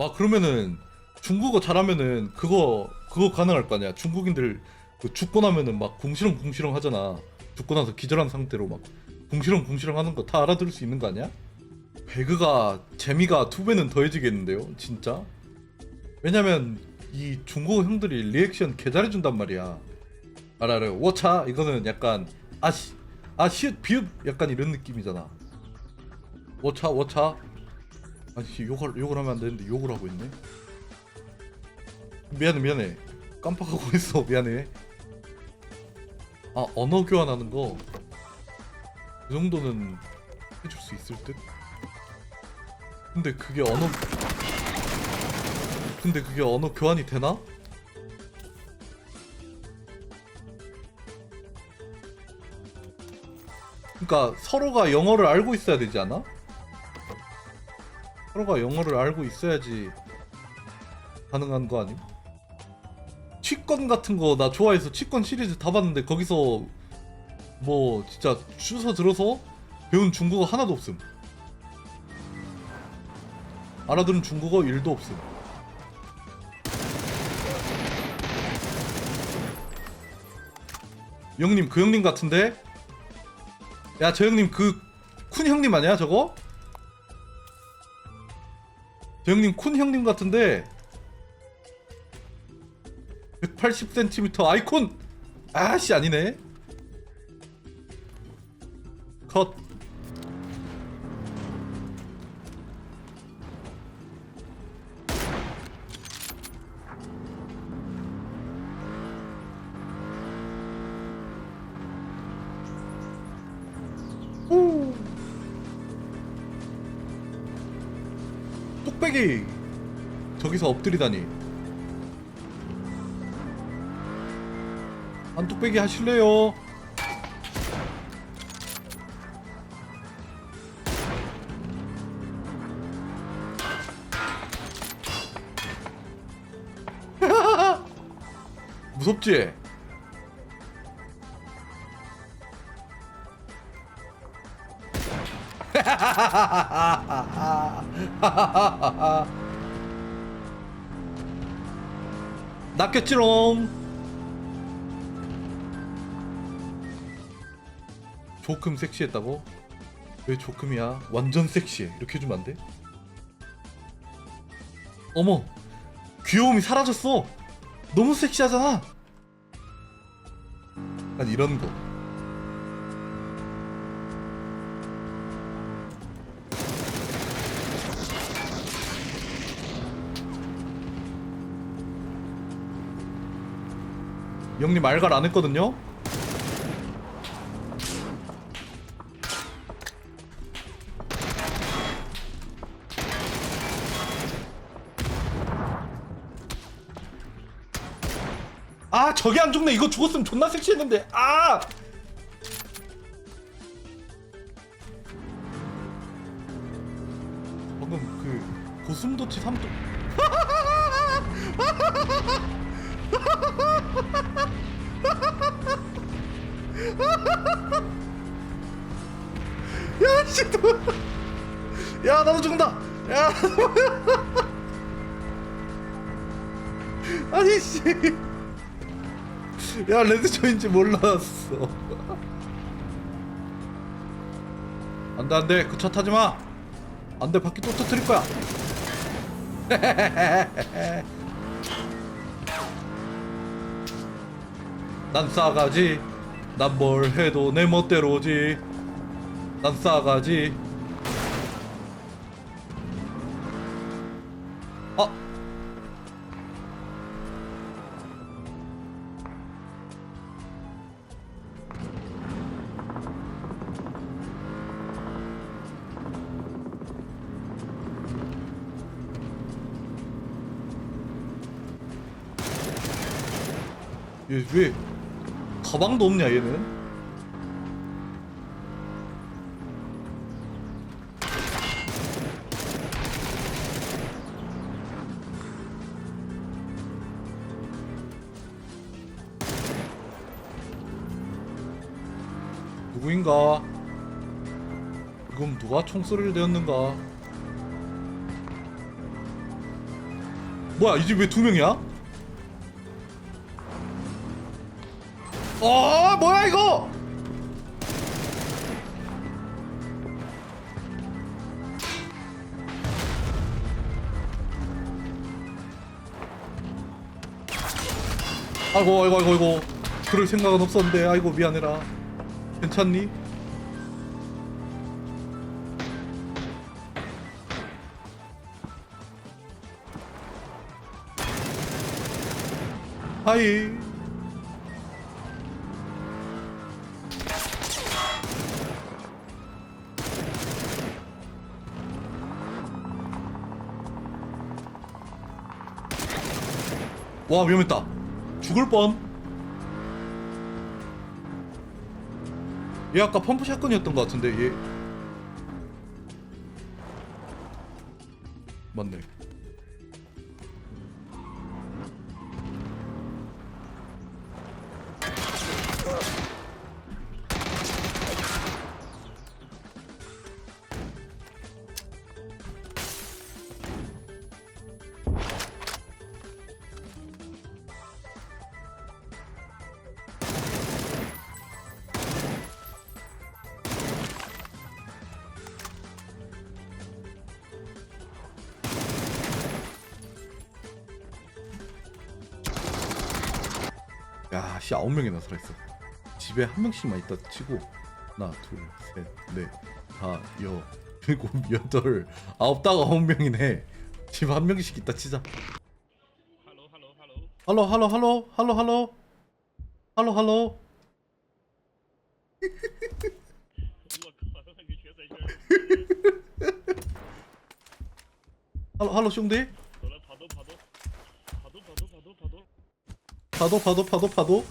와 그러면은 중국어 잘하면은 그거 그거 가능할 거 아니야. 중국인들 그 죽고 나면은 막 궁시렁 궁시렁 하잖아. 죽고 나서 기절한 상태로 막 궁시렁 궁시렁 하는 거 다 알아들을 수 있는 거 아니야? 배그가 재미가 두 배는 더해지겠는데요 진짜? 왜냐면 이 중국어 형들이 리액션 개 잘해준단 말이야. 알아요? 워차? 이거는 약간 아시 아시읒 비읍? 약간 이런 느낌이잖아. 워차 워차 아니 욕을 욕을 하면 안 되는데 욕을 하고 있네. 미안해 미안해 깜빡하고 있어 미안해. 아 언어 교환하는 거 그 정도는 해줄 수 있을 듯. 근데 그게 언어 근데 그게 언어 교환이 되나? 그러니까 서로가 영어를 알고 있어야 되지 않아? 서로가 영어를 알고 있어야지 가능한 거 아님? 취권 같은 거 나 좋아해서 취권 시리즈 다 봤는데 거기서 뭐 진짜 주워 들어서 배운 중국어 하나도 없음. 알아들은 중국어 1도 없음. 형님 그 형님 같은데? 야 저 형님 그 쿤 형님 아니야 저거? 저 형님 쿤 형님 같은데. 180cm 아이콘! 아씨 아니네. 컷 뚝배기 저기서 엎드리다니 안 뚝배기 하실래요? 무섭지? 낚였지롱 조금 섹시했다고? 왜 조금이야? 완전 섹시해 이렇게 해주면 안 돼? 어머 귀여움이 사라졌어 너무 섹시하잖아 난 이런 거 형님 말갈 안 했거든요? 아 저게 안 죽네. 이거 죽었으면 존나 섹시했는데. 아! 방금 그 고슴도치 삼도 야, 씨, 너. 야, 나도 죽는다. 야, 아니 씨. 야, 레드존인지 몰랐어. 안돼 안돼 그 차 타지 마. 안돼 바퀴 또 터뜨릴 거야. 난 싸가지. 난 뭘 해도 내 멋대로지. 난 싸가지. 아. 얘왜 가방도 없냐 얘는? 누구인가? 이건 누가 총소리를 내었는가? 뭐야 이 집 왜 두 명이야? 어 뭐야 이거? 아이고 아이고 아이고 아이고 그럴 생각은 없었는데 아이고 미안해라 괜찮니? 하이 와 위험했다 죽을 뻔. 얘 아까 펌프 샷건이었던 것 같은데 얘. 맞네. 야, 씨 아홉 명이나 살아있어. 집에 한 명씩만 있다 치고 하나, 둘, 셋, 넷, 다, 여, 일곱, 여덟, 아홉, 다가 아홉 명이네. 집 한 명씩 있다 치자. 할로, 할로, 할로, 할로, 할로, 할로, 할로. 할로, 할로, 兄弟。 파도, 파도, 파도, 파도.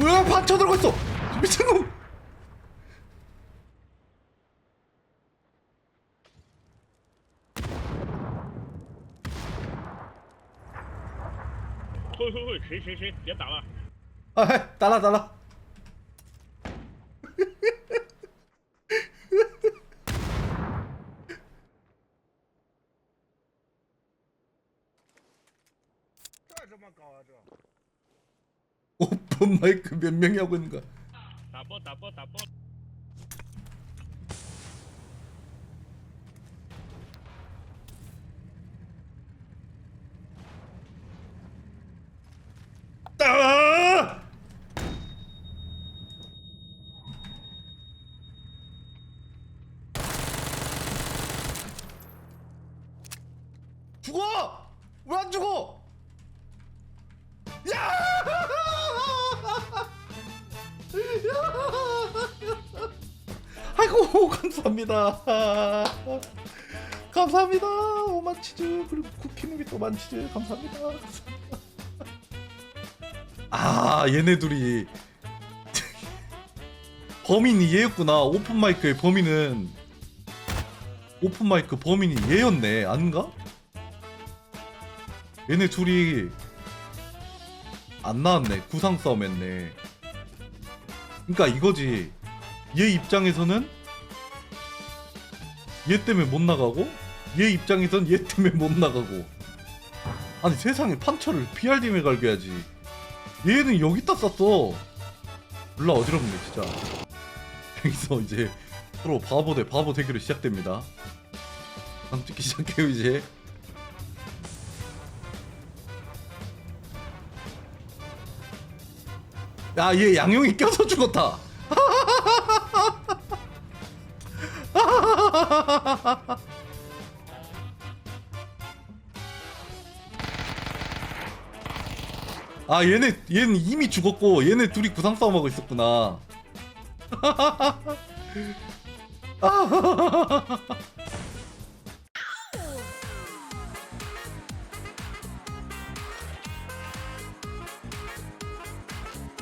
왜 반쳐 들어가 있어? 미친놈! 아, 会会会，谁谁谁，别打了。 아, 헤, 따라, 따라. 오픈 마이크 몇 명이 하고 있는가? 나빠 나빠 나빠. 따! 죽어! 왜 안 죽어? 야! 아이고 감사합니다. 감사합니다. 오만 치즈 그리고 쿠키누기 또 만 치즈 감사합니다. 아 얘네 둘이 범인이 얘였구나 오픈 마이크의 범인은 오픈 마이크 범인이 얘였네 아닌가? 얘네 둘이 안 나왔네 구상 싸움 했네 그니까 이거지 얘 입장에서는 얘 때문에 못 나가고 얘 입장에선 얘 때문에 못 나가고 아니 세상에 판처를 PRDM에 갈겨야지 얘는 여기다 쐈어. 몰라 어지럽네 진짜. 여기서 이제 서로 바보 대 바보 대결이 시작됩니다. 방 찍기 시작해요 이제. 야 얘 양용이 껴서 죽었다. 아 얘네 얘는 이미 죽었고 얘네 둘이 구상 싸움하고 있었구나.